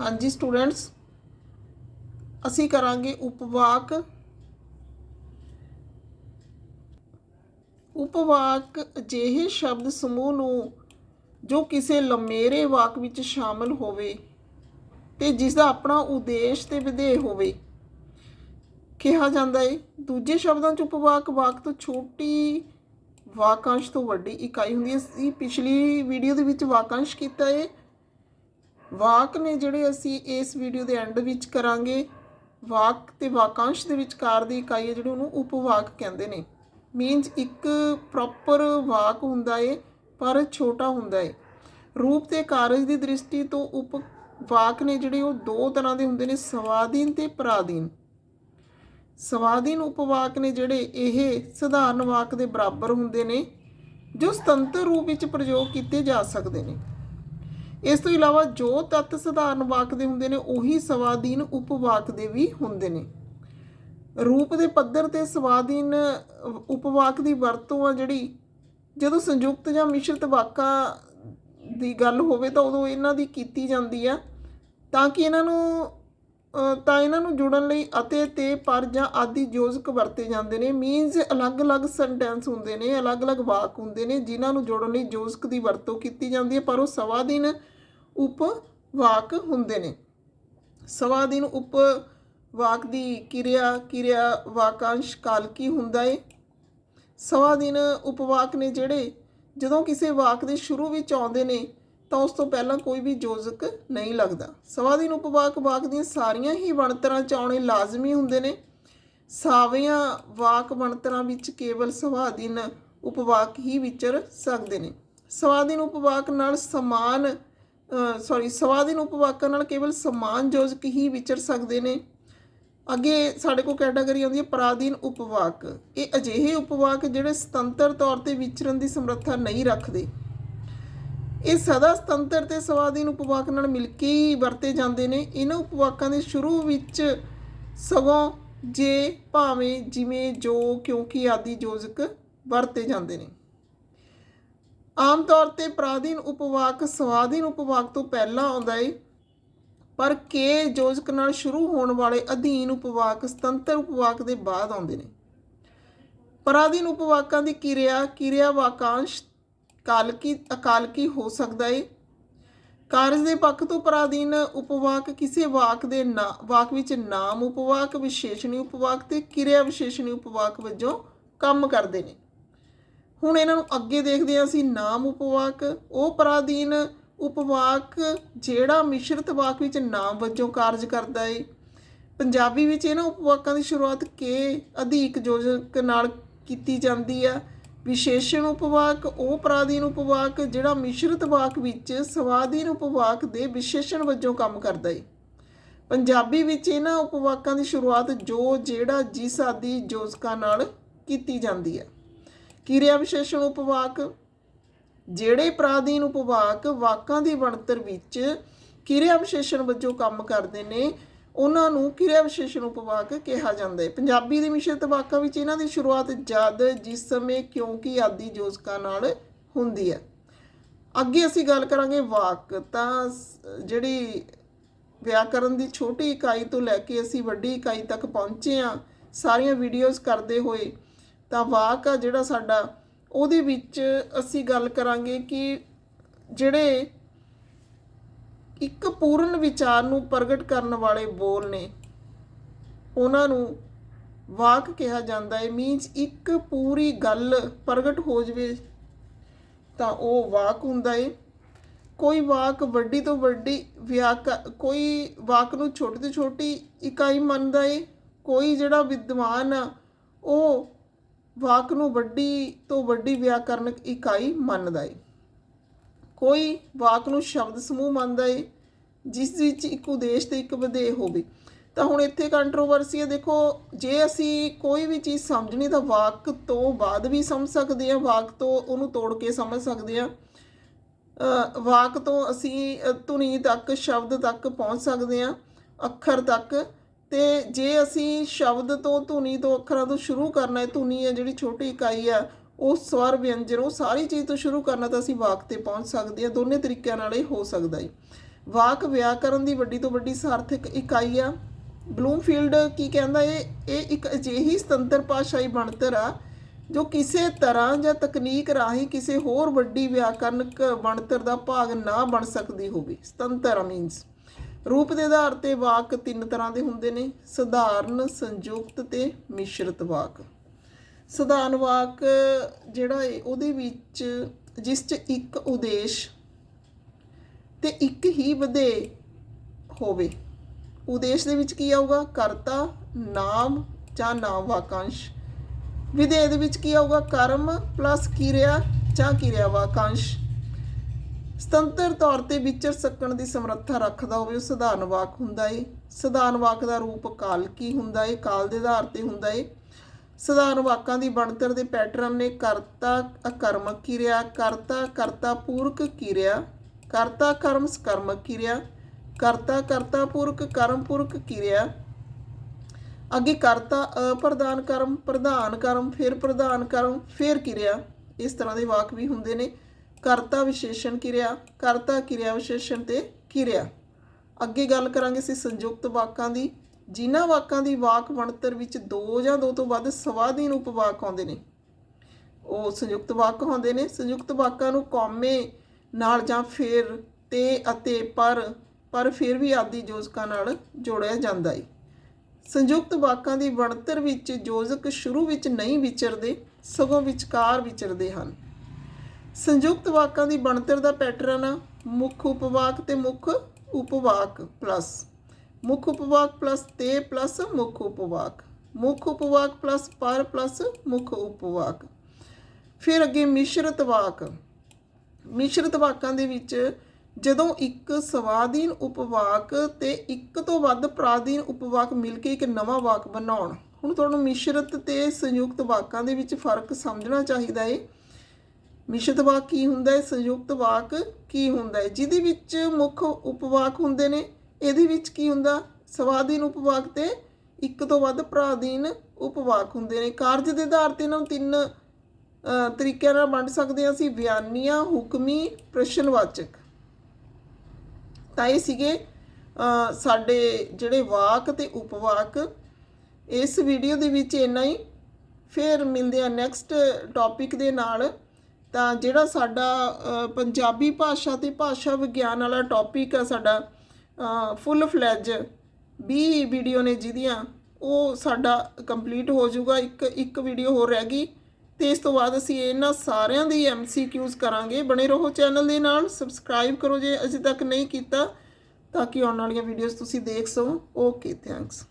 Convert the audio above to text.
ਹਾਂਜੀ ਸਟੂਡੈਂਟਸ ਅਸੀਂ ਕਰਾਂਗੇ ਉਪਵਾਕ। ਉਪਵਾਕ ਅਜਿਹੇ ਸ਼ਬਦ ਸਮੂਹ ਨੂੰ ਜੋ ਕਿਸੇ ਲੰਮੇਰੇ ਵਾਕ ਵਿੱਚ ਸ਼ਾਮਲ ਹੋਵੇ ਤੇ ਜਿਸ ਦਾ ਆਪਣਾ ਉਦੇਸ਼ ਤੇ ਵਿਧੇਯ ਹੋਵੇ। ਕਿਹਾ ਜਾਂਦਾ ਹੈ ਦੂਜੇ ਸ਼ਬਦਾਂ 'ਚ ਉਪਵਾਕ ਵਾਕ ਤੋਂ ਛੋਟੀ ਵਾਕਾਂਸ਼ ਤੋਂ ਵੱਡੀ ਇਕਾਈ ਹੁੰਦੀ ਹੈ। ਅਸੀਂ ਪਿਛਲੀ ਵੀਡੀਓ ਦੇ ਵਿੱਚ ਵਾਕਾਂਸ਼ ਕੀਤਾ ਹੈ ਵਾਕ ਨੇ ਜਿਹੜੇ ਅਸੀਂ ਇਸ ਵੀਡੀਓ ਦੇ ਐਂਡ ਵਿੱਚ ਕਰਾਂਗੇ, ਵਾਕ ਤੇ ਵਾਕਾਂਸ਼ ਦੇ ਵਿਚਕਾਰ ਦੀ ਇਕਾਈ ਹੈ ਜਿਹੜੀ ਉਹਨੂੰ ਉਪਵਾਕ ਕਹਿੰਦੇ ਨੇ। ਮੀਨਸ ਇੱਕ ਪ੍ਰੋਪਰ ਵਾਕ ਹੁੰਦਾ ਏ, ਪਰ ਛੋਟਾ ਹੁੰਦਾ ਏ। ਰੂਪ ਤੇ ਕਾਰਜ ਦੀ ਦ੍ਰਿਸ਼ਟੀ ਤੋਂ ਉਪ ਵਾਕ ਨੇ ਜਿਹੜੇ ਉਹ ਦੋ ਤਰ੍ਹਾਂ ਦੇ ਹੁੰਦੇ ਨੇ, ਸਵਾਧੀਨ ਤੇ ਪਰਾਧੀਨ। ਸਵਾਧੀਨ ਉਪਵਾਕ ਨੇ ਜਿਹੜੇ ਇਹ ਸਧਾਰਨ ਵਾਕ ਦੇ ਬਰਾਬਰ ਹੁੰਦੇ ਨੇ, ਜੋ ਸੁਤੰਤਰ ਰੂਪ ਵਿੱਚ ਪ੍ਰਯੋਗ ਕੀਤੇ ਜਾ ਸਕਦੇ ਨੇ। ਇਸ ਤੋਂ ਇਲਾਵਾ ਜੋ ਤੱਤ ਸਧਾਰਨ ਵਾਕ ਦੇ ਹੁੰਦੇ ਨੇ, ਉਹੀ ਸਵਾਧੀਨ ਉਪਵਾਕ ਦੇ ਵੀ ਹੁੰਦੇ ਨੇ। ਰੂਪ ਦੇ ਪੱਧਰ ਤੇ ਸਵਾਧੀਨ ਉਪਵਾਕ ਦੀ ਵਰਤੋਂ ਆ ਜਿਹੜੀ, ਜਦੋਂ ਸੰਯੁਕਤ ਜਾਂ ਮਿਸ਼ਰਤ ਵਾਕਾਂ ਦੀ ਗੱਲ ਹੋਵੇ ਤਾਂ ਉਦੋਂ ਇਹਨਾਂ ਦੀ ਕੀਤੀ ਜਾਂਦੀ ਆ। ਤਾਂ ਕਿ ਇਹਨਾਂ ਨੂੰ ਤਾਂ ਇਹਨਾਂ ਨੂੰ ਜੁੜਨ ਲਈ ਅਤੇ ਤੇ ਪਰ ਜਾਂ ਆਦਿ ਯੋਜਕ ਵਰਤੇ ਜਾਂਦੇ ਨੇ। ਮੀਨਸ ਅਲੱਗ-ਅਲੱਗ ਸੈਂਟੈਂਸ ਹੁੰਦੇ ਨੇ, ਅਲੱਗ-ਅਲੱਗ ਵਾਕ ਹੁੰਦੇ ਨੇ, ਜਿਨ੍ਹਾਂ ਨੂੰ ਜੋੜਨ ਲਈ ਯੋਜਕ ਦੀ ਵਰਤੋਂ ਕੀਤੀ ਜਾਂਦੀ ਹੈ, ਪਰ ਉਹ ਸਵਾਧੀਨ ਉਪ ਵਾਕ ਹੁੰਦੇ ਨੇ। ਸਵਾਧੀਨ ਉਪ ਵਾਕ ਦੀ ਕਿਰਿਆ ਕਿਰਿਆ ਵਾਕਾਂਸ਼ ਕਾਲਕੀ ਹੁੰਦਾ ਏ? ਸਵਾਧੀਨ ਉਪਵਾਕ ਨੇ ਜਿਹੜੇ, ਜਦੋਂ ਕਿਸੇ ਵਾਕ ਦੇ ਸ਼ੁਰੂ ਵਿੱਚ ਆਉਂਦੇ ਨੇ ਤਾਂ ਉਸ ਤੋਂ ਪਹਿਲਾਂ ਕੋਈ ਵੀ ਯੋਜਕ ਨਹੀਂ ਲੱਗਦਾ। ਸਵਾਧੀਨ ਉਪਵਾਕ ਵਾਕ ਦੀਆਂ ਸਾਰੀਆਂ ਹੀ ਬਣਤਰਾਂ ਚ ਆਉਣੇ ਲਾਜ਼ਮੀ ਹੁੰਦੇ ਨੇ। ਸਾਵੀਆਂ ਵਾਕ ਬਣਤਰਾਂ ਵਿੱਚ ਕੇਵਲ ਸਵਾਧੀਨ ਉਪਵਾਕ ਹੀ ਵਿਚਰ ਸਕਦੇ ਨੇ। ਸਵਾਧੀਨ ਉਪਵਾਕ ਨਾਲ ਸਮਾਨ ਸੌਰੀ ਸਵਾਧੀਨ ਉਪਵਾਕਾਂ ਨਾਲ ਕੇਵਲ ਸਮਾਨ ਯੋਜਕ ਹੀ ਵਿਚਰ ਸਕਦੇ ਨੇ। ਅੱਗੇ ਸਾਡੇ ਕੋਲ ਕੈਟਾਗਰੀ ਆਉਂਦੀ ਹੈ ਪਰਾਧੀਨ ਉਪਵਾਕ। ਇਹ ਅਜਿਹੇ ਉਪਵਾਕ ਜਿਹੜੇ ਸੁਤੰਤਰ ਤੌਰ ਤੇ ਵਿਚਰਨ ਦੀ ਸਮਰੱਥਾ ਨਹੀਂ ਰੱਖਦੇ। ਇਹ ਸਦਾ ਸੁਤੰਤਰ ਤੇ ਸਵਾਧੀਨ ਉਪਵਾਕ ਨਾਲ ਮਿਲ ਕੇ ਹੀ ਵਰਤੇ ਜਾਂਦੇ ਨੇ। ਇਹਨਾਂ ਉਪਵਾਕਾਂ ਦੇ ਸ਼ੁਰੂ ਵਿੱਚ ਸਗੋਂ ਜੇ ਭਾਵੇਂ ਜਿਵੇਂ ਜੋ ਕਿਉਂਕਿ ਆਦਿ ਯੋਜਕ ਵਰਤੇ ਜਾਂਦੇ ਨੇ। ਆਮ ਤੌਰ ਤੇ ਪ੍ਰਾਧੀਨ ਉਪਵਾਕ ਸਵਾਧੀਨ ਉਪਵਾਕ ਤੋਂ ਪਹਿਲਾਂ ਆਉਂਦਾ ਏ, ਪਰ ਕੇ ਯੋਜਕ ਨਾਲ ਸ਼ੁਰੂ ਹੋਣ ਵਾਲੇ ਅਧੀਨ ਉਪਵਾਕ ਸੁਤੰਤਰ ਉਪਵਾਕ ਦੇ ਬਾਅਦ ਆਉਂਦੇ ਨੇ। ਪਰਾਧੀਨ ਉਪਵਾਕਾਂ ਦੀ ਕਿਰਿਆ ਕਿਰਿਆ ਵਾਕਾਂਸ਼ ਕਾਲਕੀ, ਅਕਾਲਕੀ ਹੋ ਸਕਦਾ ਏ। ਕਾਰਜ ਦੇ ਪੱਖ ਤੋਂ ਪਰਾਧੀਨ ਉਪਵਾਕ ਕਿਸੇ ਵਾਕ ਦੇ ਨਾ, ਵਾਕ ਵਿੱਚ ਨਾਮ ਉਪਵਾਕ, ਵਿਸ਼ੇਸ਼ਣੀ ਉਪਵਾਕ ਤੇ ਕਿਰਿਆ ਵਿਸ਼ੇਸ਼ਣੀ ਉਪਵਾਕ ਵਜੋਂ ਕੰਮ ਕਰਦੇ ਨੇ। ਹੁਣ ਇਹਨਾਂ ਨੂੰ ਅੱਗੇ ਦੇਖਦੇ ਹਾਂ ਅਸੀਂ ਨਾਮ ਉਪਵਾਕ। ਉਹ ਪਰਾਧੀਨ ਉਪਵਾਕ ਜਿਹੜਾ ਮਿਸ਼ਰਤ ਵਾਕ ਵਿੱਚ ਨਾਮ ਵਜੋਂ ਕਾਰਜ ਕਰਦਾ ਏ। ਪੰਜਾਬੀ ਵਿੱਚ ਇਹਨਾਂ ਉਪਵਾਕਾਂ ਦੀ ਸ਼ੁਰੂਆਤ ਕੇ ਅਧਿਕ ਯੋਜਕ ਨਾਲ ਕੀਤੀ ਜਾਂਦੀ ਆ। ਵਿਸ਼ੇਸ਼ਣ ਉਪਵਾਕ ਉਹ ਪਰਾਧੀਨ ਉਪਵਾਕ ਜਿਹੜਾ ਮਿਸ਼ਰਤ ਵਾਕ ਵਿੱਚ ਸਵਾਧੀਨ ਉਪਵਾਕ ਦੇ ਵਿਸ਼ੇਸ਼ਣ ਵਜੋਂ ਕੰਮ ਕਰਦਾ ਏ। ਪੰਜਾਬੀ ਵਿੱਚ ਇਹਨਾਂ ਉਪਵਾਕਾਂ ਦੀ ਸ਼ੁਰੂਆਤ ਜੋ ਜਿਹੜਾ ਜਿਸ ਆਦਿ ਯੋਜਕਾਂ ਨਾਲ ਕੀਤੀ ਜਾਂਦੀ ਹੈ। ਕਿਰਿਆ ਵਿਸ਼ੇਸ਼ਣ ਉਪਵਾਕ, ਜਿਹੜੇ ਪ੍ਰਾਧੀਨ ਉਪਵਾਕ ਵਾਕਾਂ ਦੀ ਬਣਤਰ ਵਿੱਚ ਕਿਰਿਆ ਵਿਸ਼ੇਸ਼ਣ ਵਜੋਂ ਕੰਮ ਕਰਦੇ ਨੇ। ਉਹਨਾਂ ਨੂੰ ਕਿਰਿਆ ਵਿਸ਼ੇਸ਼ਣ ਉਪਵਾਕ ਕਿਹਾ ਜਾਂਦਾ ਹੈ। ਪੰਜਾਬੀ ਦੇ ਮਿਸ਼ਰਤ ਵਾਕਾਂ ਵਿੱਚ ਇਹਨਾਂ ਦੀ ਸ਼ੁਰੂਆਤ ਜਦ, ਜਿਸ ਸਮੇਂ ਕਿਉਂਕਿ ਆਦਿ ਯੋਜਕਾਂ ਨਾਲ ਹੁੰਦੀ ਹੈ। ਅੱਗੇ ਅਸੀਂ ਗੱਲ ਕਰਾਂਗੇ ਵਾਕ। ਤਾਂ ਜਿਹੜੀ ਵਿਆਕਰਨ ਦੀ ਛੋਟੀ ਇਕਾਈ ਤੋਂ ਲੈ ਕੇ ਅਸੀਂ ਵੱਡੀ ਇਕਾਈ ਤੱਕ ਪਹੁੰਚੇ ਆ ਸਾਰੀਆਂ ਵੀਡੀਓਜ਼ ਕਰਦੇ ਹੋਏ, ਤਾਂ ਵਾਕ ਆ ਜਿਹੜਾ ਸਾਡਾ, ਉਹਦੇ ਵਿੱਚ ਅਸੀਂ ਗੱਲ ਕਰਾਂਗੇ ਕਿ ਜਿਹੜੇ ਇੱਕ ਪੂਰਨ ਵਿਚਾਰ ਨੂੰ ਪ੍ਰਗਟ ਕਰਨ ਵਾਲੇ ਬੋਲ ਨੇ। ਉਹਨਾਂ ਨੂੰ ਵਾਕ ਕਿਹਾ ਜਾਂਦਾ ਹੈ, ਮੀਨਸ ਇੱਕ ਪੂਰੀ ਗੱਲ ਪ੍ਰਗਟ ਹੋ ਜਵੇ ਤਾਂ ਉਹ ਵਾਕ ਹੁੰਦਾ ਹੈ। ਕੋਈ ਵਾਕ ਵੱਡੀ ਤੋਂ ਵੱਡੀ ਵਿਆਕ, ਕੋਈ ਵਾਕ ਨੂੰ ਛੋਟੀ ਤੋਂ ਛੋਟੀ ਇਕਾਈ ਮੰਨਦਾ ਏ ਕੋਈ ਜਿਹੜਾ ਵਿਦਵਾਨ ਆ, ਉਹ ਵਾਕ ਨੂੰ ਵੱਡੀ ਤੋਂ ਵੱਡੀ ਵਿਆਕਰਨਕ ਇਕਾਈ ਮੰਨਦਾ ਏ ਕੋਈ ਵਾਕ ਨੂੰ ਸ਼ਬਦ ਸਮੂਹ ਮੰਨਦਾ ਏ, ਜਿਸ ਵਿੱਚ ਇੱਕ ਉਦੇਸ਼ ਤੇ ਇੱਕ ਵਿਧੇਯ ਹੋਵੇ। ਤਾਂ ਹੁਣ ਇੱਥੇ ਕੰਟਰੋਵਰਸੀ ਹੈ, ਦੇਖੋ, ਜੇ ਅਸੀਂ ਕੋਈ ਵੀ ਚੀਜ਼ ਸਮਝਣੀ ਤਾਂ ਵਾਕ ਤੋਂ ਬਾਅਦ ਵੀ ਸਮਝ ਸਕਦੇ ਹਾਂ, ਵਾਕ ਤੋਂ ਉਹਨੂੰ ਤੋੜ ਕੇ ਸਮਝ ਸਕਦੇ ਹਾਂ। ਵਾਕ ਤੋਂ ਅਸੀਂ ਧੁਨੀ ਤੱਕ, ਸ਼ਬਦ ਤੱਕ ਪਹੁੰਚ ਸਕਦੇ ਹਾਂ, ਅੱਖਰ ਤੱਕ। ਤੇ ਜੇ ਅਸੀਂ ਸ਼ਬਦ ਤੋਂ ਧੁਨੀ ਤੋਂ ਅੱਖਰਾਂ ਤੋਂ ਸ਼ੁਰੂ ਕਰਨਾ ਹੈ, ਧੁਨੀ ਹੈ ਜਿਹੜੀ ਛੋਟੀ ਇਕਾਈ ਆ ਉਹ ਸਵਰ ਵਿਅੰਜਨ, ਉਹ ਸਾਰੀ ਚੀਜ਼ ਤੋਂ ਸ਼ੁਰੂ ਕਰਨਾ ਤਾਂ ਅਸੀਂ ਵਾਕ ਤੇ ਪਹੁੰਚ ਸਕਦੇ ਹਾਂ, ਦੋਨੇ ਤਰੀਕਿਆਂ ਨਾਲ ਇਹ ਹੋ ਸਕਦਾ ਹੈ। ਵਾਕ ਵਿਆਕਰਨ ਦੀ ਵੱਡੀ ਤੋਂ ਵੱਡੀ ਸਾਰਥਕ ਇਕਾਈ ਆ। ਬਲੂਮਫੀਲਡ ਕੀ ਕਹਿੰਦਾ ਇਹ ਇਹ ਇੱਕ ਅਜਿਹੀ ਸੁਤੰਤਰ ਭਾਸ਼ਾਈ ਬਣਤਰ ਆ ਜੋ ਕਿਸੇ ਤਰ੍ਹਾਂ ਜਾਂ ਤਕਨੀਕ ਰਾਹੀਂ ਕਿਸੇ ਹੋਰ ਵੱਡੀ ਵਿਆਕਰਨਕ ਬਣਤਰ ਦਾ ਭਾਗ ਨਾ ਬਣ ਸਕਦੀ ਹੋਵੇ। ਸੁਤੰਤਰ ਮੀਨਸ ਰੂਪ ਦੇ ਆਧਾਰ ਤੇ ਵਾਕ ਤਿੰਨ ਤਰ੍ਹਾਂ ਦੇ ਹੁੰਦੇ ਨੇ। ਸਧਾਰਨ, ਸੰਯੁਕਤ ਤੇ ਮਿਸ਼ਰਤ ਵਾਕ। ਸਧਾਰਨ ਵਾਕ ਜਿਹੜਾ ਹੈ ਉਹਦੇ ਵਿੱਚ ਜਿਸ 'ਚ ਇੱਕ ਉਦੇਸ਼ ਤੇ ਇੱਕ ਹੀ ਵਧੇ ਹੋਵੇ, ਉਦੇਸ਼ ਦੇ ਵਿੱਚ ਕੀ ਆਊਗਾ? ਕਰਤਾ, ਨਾਮ ਜਾਂ ਨਾਮ ਵਾਕਾਂਸ਼ ਵਿਧੇਯ ਦੇ ਵਿੱਚ ਕੀ ਆਊਗਾ? ਕਰਮ ਪਲੱਸ ਕਿਰਿਆ ਜਾਂ ਕਿਰਿਆ ਵਾਕਾਂਸ਼ ਸੁਤੰਤਰ ਤੌਰ ਤੇ ਵਿਚਰ ਸਕਣ ਦੀ ਸਮਰੱਥਾ ਰੱਖਦਾ ਹੋਵੇ, ਉਹ ਸਧਾਰਨ ਵਾਕ ਹੁੰਦਾ ਏ। ਸਧਾਰਨ ਵਾਕ ਦਾ ਰੂਪ ਕਾਲ ਕੀ ਹੁੰਦਾ ਏ? ਕਾਲ ਦੇ ਆਧਾਰ ਤੇ ਹੁੰਦਾ ਏ। ਸਧਾਰਨ ਵਾਕਾਂ ਦੀ ਬਣਤਰ ਦੇ ਪੈਟਰਨ ਨੇ ਕਰਤਾ ਅਕਰਮਕ ਕਿਰਿਆ, ਕਰਤਾ ਕਰਤਾ ਪੂਰਕ ਕਿਰਿਆ, ਕਰਤਾ ਕਰਮ ਸਕਰਮਕ ਕਿਰਿਆ, ਕਰਤਾ ਕਰਤਾ ਪੂਰਕ ਕਰਮ ਪੂਰਕ ਕਿਰਿਆ। ਅੱਗੇ ਕਰਤਾ ਅਪ੍ਰਧਾਨ ਕਰਮ, ਪ੍ਰਧਾਨ ਕਰਮ, ਫਿਰ ਪ੍ਰਧਾਨ ਕਰਮ, ਫਿਰ ਕਿਰਿਆ। ਇਸ ਤਰ੍ਹਾਂ ਦੇ ਵਾਕ ਵੀ ਹੁੰਦੇ ਨੇ। ਕਰਤਾ ਵਿਸ਼ੇਸ਼ਣ ਕਿਰਿਆ, ਕਰਤਾ ਕਿਰਿਆ ਵਿਸ਼ੇਸ਼ਣ ਤੇ ਕਿਰਿਆ। ਅੱਗੇ ਗੱਲ ਕਰਾਂਗੇ ਅਸੀਂ ਸੰਯੁਕਤ ਵਾਕਾਂ ਦੀ। ਜਿਨ੍ਹਾਂ ਵਾਕਾਂ ਦੀ ਵਾਕ ਬਣਤਰ ਵਿੱਚ ਦੋ ਜਾਂ ਦੋ ਤੋਂ ਵੱਧ ਸਵਾਧੀਨ ਉਪਵਾਕ ਆਉਂਦੇ ਨੇ। ਉਹ ਸੰਯੁਕਤ ਵਾਕ ਹੁੰਦੇ ਨੇ। ਸੰਯੁਕਤ ਵਾਕਾਂ ਨੂੰ ਕੌਮੇ ਨਾਲ ਜਾਂ ਫਿਰ ਤੇ ਅਤੇ ਪਰ ਪਰ ਫਿਰ ਵੀ ਆਦਿ ਯੋਜਕਾਂ ਨਾਲ ਜੋੜਿਆ ਜਾਂਦਾ ਹੈ ਸੰਯੁਕਤ ਵਾਕਾਂ ਦੀ ਬਣਤਰ ਵਿੱਚ ਯੋਜਕ ਸ਼ੁਰੂ ਵਿੱਚ ਨਹੀਂ ਵਿਚਰਦੇ, ਸਗੋਂ ਵਿਚਕਾਰ ਵਿਚਰਦੇ ਹਨ। ਸੰਯੁਕਤ ਵਾਕਾਂ ਦੀ ਬਣਤਰ ਦਾ ਪੈਟਰਨ ਮੁੱਖ ਉਪਵਾਕ ਤੇ ਮੁੱਖ ਉਪਵਾਕ ਪਲੱਸ। ਮੁੱਖ ਉਪਵਾਕ ਪਲੱਸ ਤੇ ਪਲੱਸ ਮੁੱਖ ਉਪਵਾਕ। ਮੁੱਖ ਉਪਵਾਕ ਪਲੱਸ ਪਰ ਪਲੱਸ ਮੁੱਖ ਉਪਵਾਕ। ਫਿਰ ਅੱਗੇ ਮਿਸ਼ਰਤ ਵਾਕ। ਮਿਸ਼ਰਤ ਵਾਕਾਂ ਦੇ ਵਿੱਚ ਜਦੋਂ ਇੱਕ ਸਵਾਧੀਨ ਉਪਵਾਕ ਤੇ ਇੱਕ ਤੋਂ ਵੱਧ ਪ੍ਰਾਧੀਨ ਉਪਵਾਕ ਮਿਲ ਕੇ ਇੱਕ ਨਵਾਂ ਵਾਕ ਬਣਾਉਣ। ਹੁਣ ਤੁਹਾਨੂੰ ਮਿਸ਼ਰਤ ਤੇ ਸੰਯੁਕਤ ਵਾਕਾਂ ਦੇ ਵਿੱਚ ਫ਼ਰਕ ਸਮਝਣਾ ਚਾਹੀਦਾ ਹੈ ਮਿਸ਼ਰਤ ਵਾਕ ਕੀ ਹੁੰਦਾ ਹੈ ਸੰਯੁਕਤ ਵਾਕ ਕੀ ਹੁੰਦਾ ਹੈ ਜਿਹਦੇ ਵਿੱਚ ਮੁੱਖ ਉਪਵਾਕ ਹੁੰਦੇ ਨੇ ਇਹਦੇ ਵਿੱਚ ਕੀ ਹੁੰਦਾ? ਸਵਾਧੀਨ ਉਪਵਾਕ ਤੇ ਇੱਕ ਤੋਂ ਵੱਧ ਪ੍ਰਾਧੀਨ ਉਪਵਾਕ ਹੁੰਦੇ ਨੇ। ਕਾਰਜ ਦੇ ਆਧਾਰ ਤੇ ਇਹਨਾਂ ਨੂੰ ਤਿੰਨ ਤਰੀਕਿਆਂ ਨਾਲ ਵੰਡ ਸਕਦੇ ਹਾਂ ਅਸੀਂ। ਬਿਆਨੀਆਂ ਹੁਕਮੀ, ਪ੍ਰਸ਼ਨਵਾਚਕ। ਤਾਂ ਇਹ ਸੀਗੇ ਸਾਡੇ ਜਿਹੜੇ ਵਾਕ ਤੇ ਉਪਵਾਕ। ਇਸ ਵੀਡੀਓ ਦੇ ਵਿੱਚ ਇੰਨਾ ਹੀ। ਫਿਰ ਮਿਲਦੇ ਆ ਨੈਕਸਟ ਟੌਪਿਕ ਦੇ ਨਾਲ। ਤਾਂ ਜਿਹੜਾ ਸਾਡਾ ਪੰਜਾਬੀ ਭਾਸ਼ਾ ਤੇ ਭਾਸ਼ਾ ਵਿਗਿਆਨ ਵਾਲਾ ਟੌਪਿਕ ਆ ਸਾਡਾ ਫੁੱਲ ਫਲੈਜ 20 ਵੀਡੀਓ ਨੇ ਜਿਹਦੀਆਂ, ਉਹ ਸਾਡਾ ਕੰਪਲੀਟ ਹੋ ਜਾਊਗਾ, ਇੱਕ ਇੱਕ ਵੀਡੀਓ ਹੋਰ ਰਹਿ ਗਈ। ਤੇ ਇਸ ਤੋਂ ਬਾਅਦ ਅਸੀਂ ਇਹਨਾਂ ਸਾਰਿਆਂ ਦੀ ਐਮਸੀਕਿਊਜ਼ ਕਰਾਂਗੇ। ਬਣੇ ਰਹੋ ਚੈਨਲ ਦੇ ਨਾਲ ਸਬਸਕ੍ਰਾਈਬ ਕਰੋ ਜੇ ਅਜੇ ਤੱਕ ਨਹੀਂ ਕੀਤਾ, ਤਾਂ ਕਿ ਆਉਣ ਵਾਲੀਆਂ ਵੀਡੀਓਜ਼ ਤੁਸੀਂ ਦੇਖ ਸਕੋ। Okay thanks